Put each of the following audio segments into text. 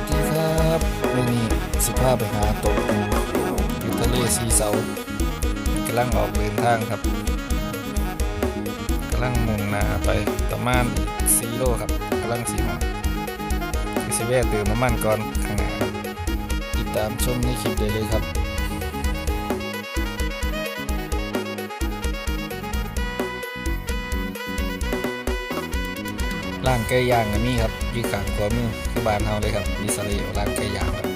สดีครับวันนี้สิภาไปหาตัวปูอยู่ทะเลสีเสากำลังออกเดินทางครับกำลังมุ่งหน้าไปประมาณ4โลครับกำลังสีหอดคือสิแวะเติมน้ำมันก่อนข้างหน้าครับติดตามชมในคลิปได้เลยครับร้านไก่ย่างก็มีครับ อยู่ข้างขวามือคือบ้านเฮาเลยครับอิสราเอลร้านไก่ย่างครับ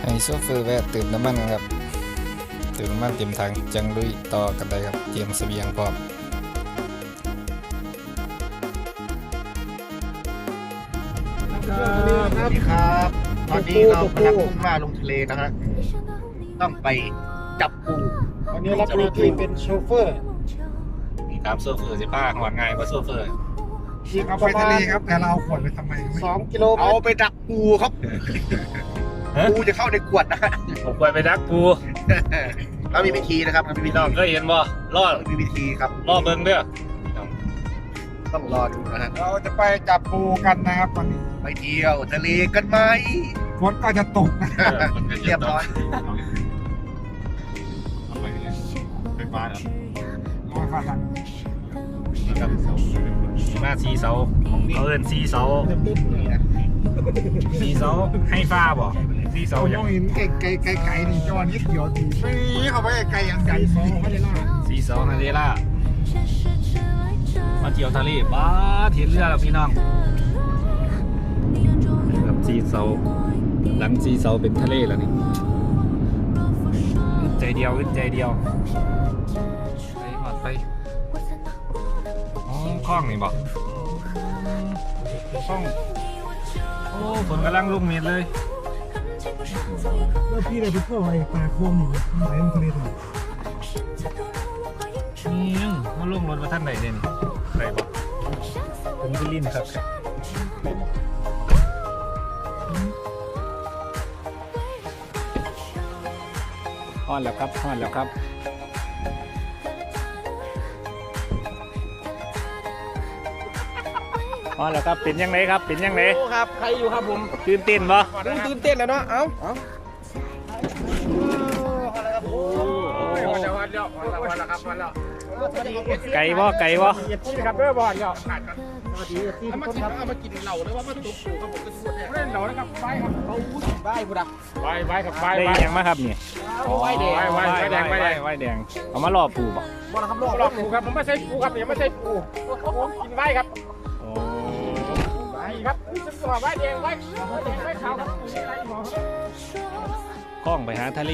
ให้โซเฟอร์แวะเติมน้ำมันกันครับเติมน้ำมันเต็มถังจังลุยต่อกันได้ครับเตรียมเสบียงพร้อมสวัสดีครับ ตอนนี้เรากำลังมุ่งหน้าลงทะเลนะฮะต้องไปจับปูวันนี้รับหน้าที่เป็นโชเฟอร์ นี่ครับโซเฟอร์สิป้าหวานง่ายกว่าโซเฟอร์อีกเอาปไประทะมาเลณครับแต่เราเอาขวดไปทำไมไม่สองกิโลเมเอาตรไปดักปูครับปูจะเข้าในขวดนะฮะผมควรไปดักปูเรามีวิธีนะครับเรามีวิพี่ธีน้องเคยเห็นบ่รอดเรามีวิธีครับรอดเบิ่งเด้อต้องรอดูนะฮะเราจะไปจับปูกันนะครับวันนี้ไปเที่ยวทะเลกันไหมฝนก็จะตกนะเรียบร้อยไปฟ้าครับร้อยฟ้าหลัง ครับมาสีเสาเขาเอิ้นสีเสานี่นะสีเสาให้ฟ้าบ่สีเสาเราอมย่าองงเห็นไก่ไก่ไก่ไก่นี่จอนิดเดียวตีนี่เขาไปไก่ยังไก่สองเขาจะล่าสีเสานาเดล่ามาเที่ยวทะเลบ้าดเห็นเรือแล้วพี่น้องครับสีเสาหลังสีเสาเป็นทะเลแล้วนี่อึดใจเดียวอึดใจเดียว อ๋อคล้องนี่บอกคล้องโอ้ฝนกำลังลุ่มเม็ดเลยแล้วพี่เลยไปเที่ยวไอ้ปลาโคมนี่ไหนมันทะเลตรงไหนนี่ยังมาลงรถมาท่านไหนเด่นไหนบอกผมจะลิ้นครับฮอนแล้วครับฮอนแล้วครับ ฮอนแล้วครับเป็นยังไงครับเป็นยังไงโอ้ครับใครอยู่ครับผมตื่นเต้นปะตื่นเต้นแล้วเนาะเอ้าเอ้าวันแล้ววันแล้ววันแล้วครับวันแล้วไก่บ่ไก่บ่เย็ดที่ครับเด้อบอลก็สวัสดีที่ทุกคนครับเอามากินเหล้าเลยว่ามาตุ๊กปูครับผมจะพูดเนี่ยเล่นเหล้านะครับไปครับเอาอุ้ยบ้ายบุดักไปไปครับไปได้ไปยังมาครับเนี่ยเอาไว้เด็กไว้ไว้ไว้แดงไว้แดงไว้แดงเอามารอปูบ่บอลครับโลกหลอกปูครับผมไม่ใช่ปูครับยังไม่ใช่ปูผมกินไว้ครับโอ้ไว้ ครับฉันก็ไว้แดงไว้แดงไว้ขาวครับมีอะไรหมอครับคล้องไปหาทะเล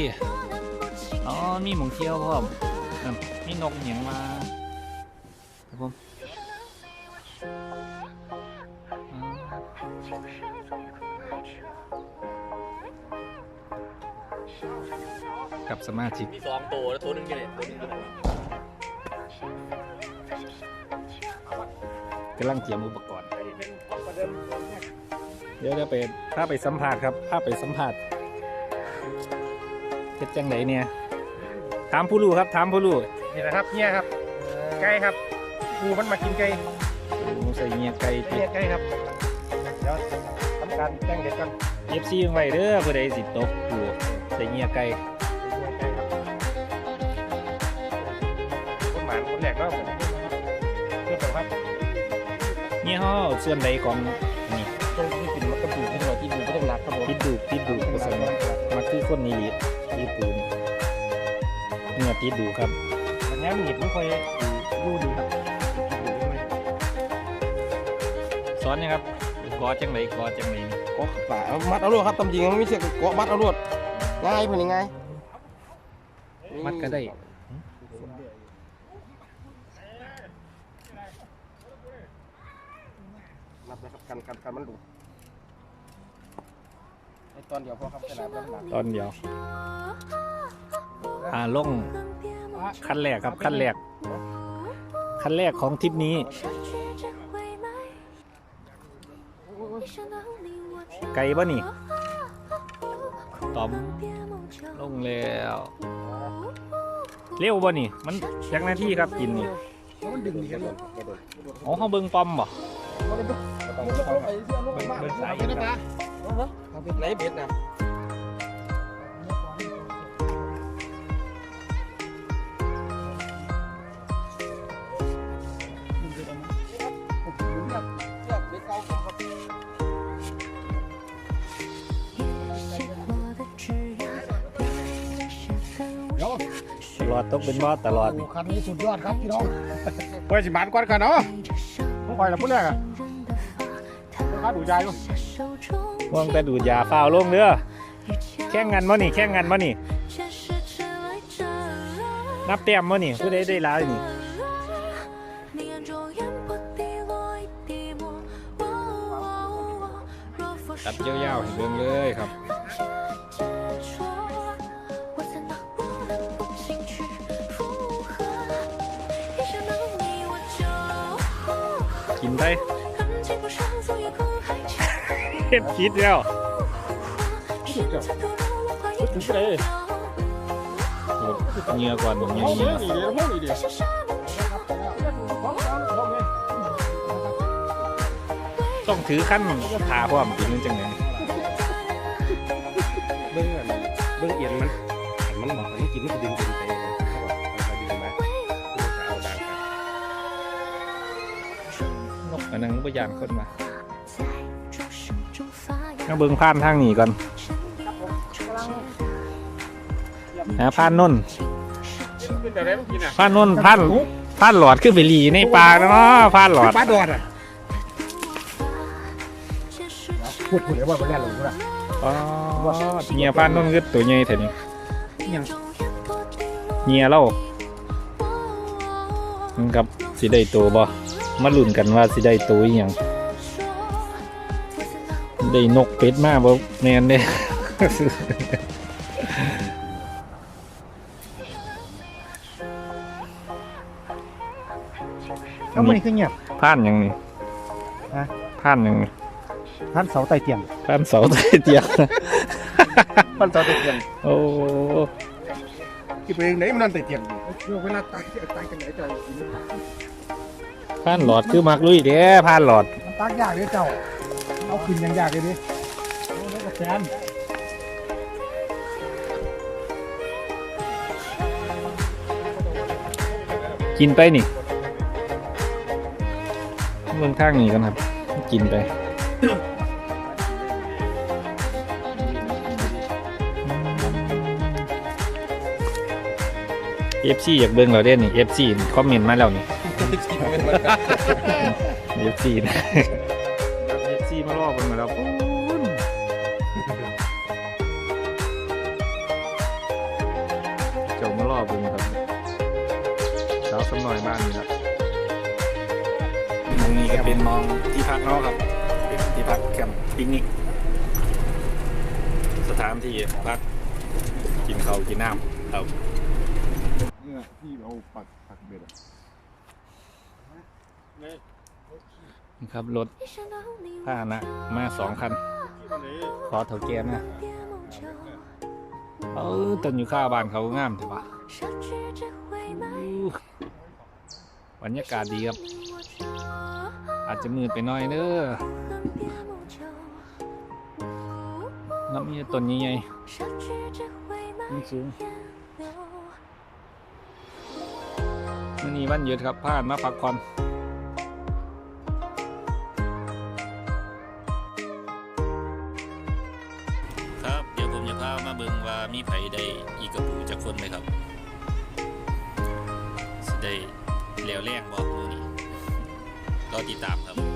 อ๋อ มีหมองเที่ยวพร้อมนั่นมีนกเหยียงมาครับผมอืมกับสมาชิกมีสองตัวแล้วตัวนึงจะเด็ดตัวนึงจะเด็ดกำลังเตรียมอุปกรณ์ เดี๋ยวเดี๋ยวไปพาไปสัมผัสครับพาไปสัมผัสเฮ็ดจังไหนเนี่ยถามผู้รู้ครับถามผู้รู้นี่นะครับเนี่ยครับ ไก่ครับปูมันมากินไก่โอ้ใส่เงียไก่ติเนี่ยไก่ครับเดี๋ยวทำการแจ้งเด็ดกันเอฟซีไว้เด้อผู้ใดสิตกปูใส่เงียไก่คนหมานคนแรกก็ผมเพื่อนครับเงียเฮาส่วนใดของ ติดดูกติดดูผสมมาคือคนนี้ติดปูนเนื้อติดดูครับวันนี้มีดไม่ค่อยดูดีครับสอนยังครับกอจังไหนกอจังไหนนี่โอ้ป่ามัดเอาลวดครับตำจริงไม่ใช่เกาะมัดเอาลวดง่ายเป็นยังไงมัดก็ได้มัดนะครับกันกันกันมันดู ตอนเดียวพอครับขนาดนั้นหนักตอนเดียว อ่าลงขั้นแรกครับขั้นแรกขั้นแรกของทริปนี้ ไก่บ่นี่ตอมลงแล้วเร็วบ่นี่ มันจักหน้าที่ครับกินนี่มันดึงดีครับผมอ๋อเขาเบิ่งปอมบ่มันดึงโต้องลงไปเสื้อลงไปบ้านเบิ่งสายเป็นนะเอาไปไหนเบ็ดนะรอดตกเป็นบอตลอดคันนี้สุดยอดครับพี่น้องเปิดสิบาทก่อนกันเนาะต้องคอยละพูดแรกอะข้าดูใจอยู่ ว่วงแต่ดูดยาฟ้าวลงเด้อแข่งกันบ่นี่แข่งกันบ่นี่ นับเต็มบ่นี่ผู้ใดได้หลายนี่ตัดยาวๆให้เบิ่งเลยครับ เฮ็ดคิดแล้วเลยเหงื่อก่อนผมยังห้องเหงื่นี้อเดียวห้องนี้เดียต้องถือขั้นขาพร้อมกินจังไงเบิ้งอันเบิ้งเอียนมันอันมันบอกให้กินมันจะดึง กันอันนั้นก็ยานคนมาเอาเบิ่งผ่านทางนี้ก่อนหาผ่านนุ่นเป็นแบบไหนต้องกินอะผ่านนุ่นผ่านผ่านหลอดขึ้นไปหลีในปลาเนาะผ่านหลอดปลาดอดอะพูดพูดเลยว่าเป็นแรกลงด้วยอ๋อเงียผ่านนุ่นคือตัวใหญ่แท้นี่เงียเล่ามันกับสิได้ตัวบ่ มาลุ้นกันว่าสิได้ตัวอีหยังได้นกเป็ดมาบ่แม่นเด้แล้วมันคือเงียบผ่านหยังนี่ฮะผ่านหยังนี่ท่านเสาไต่เตียงผ่านเสาใต้เตียงท่านเสาไต่เตียงโอ้กินไปเองไหนมันนั่นแต่เตียงเวลาตายตายกันไหนใจ ผ่านหลอดคือมักลุยเด้ผ่านหลอดมันตากยากเลยเจ้า เอาขึ้นยังยากเลยดิโอ้ยกับแฟนกินไปนี่เมืองทางนี้กันครับ กินไปเอฟซีอยากเบิ่งเราเด่นนี่เอฟซีคอมเมนต์มาแล้วนี่ เอฟซีนะเอฟซีมารอเบิ่งมาแล้วปูนเจ้ามารอเบิ่งครับสาวสำน้อยบ้านนี่ละตรงนี้ก็เป็นมองที่พักเนาะครับเป็นที่พักแคมป์ปิกนิกสถานที่พักกินข้าวกินน้ำครับเนี่ยที่เอาปักปักเบ็ดอะ นี่ครับรถพาหนะมาสองคัน ขอเถาแก่นะเออต้นอยู่ข้าบ้านเขางามถือว่าบรรยากาศดีครับ อาจจะมืดไปหน่อยเด้อน้ำมีต้นใหญ่ๆต้นสูงมื่อนี้วันหยุดครับพานมาพักผ่อน ผมจะพามาเบิ่งว่ามีไผได้อีกกระปูจากคนไหมครับสิได้แล้วแรงบอกมือนี้รอติดตามครับ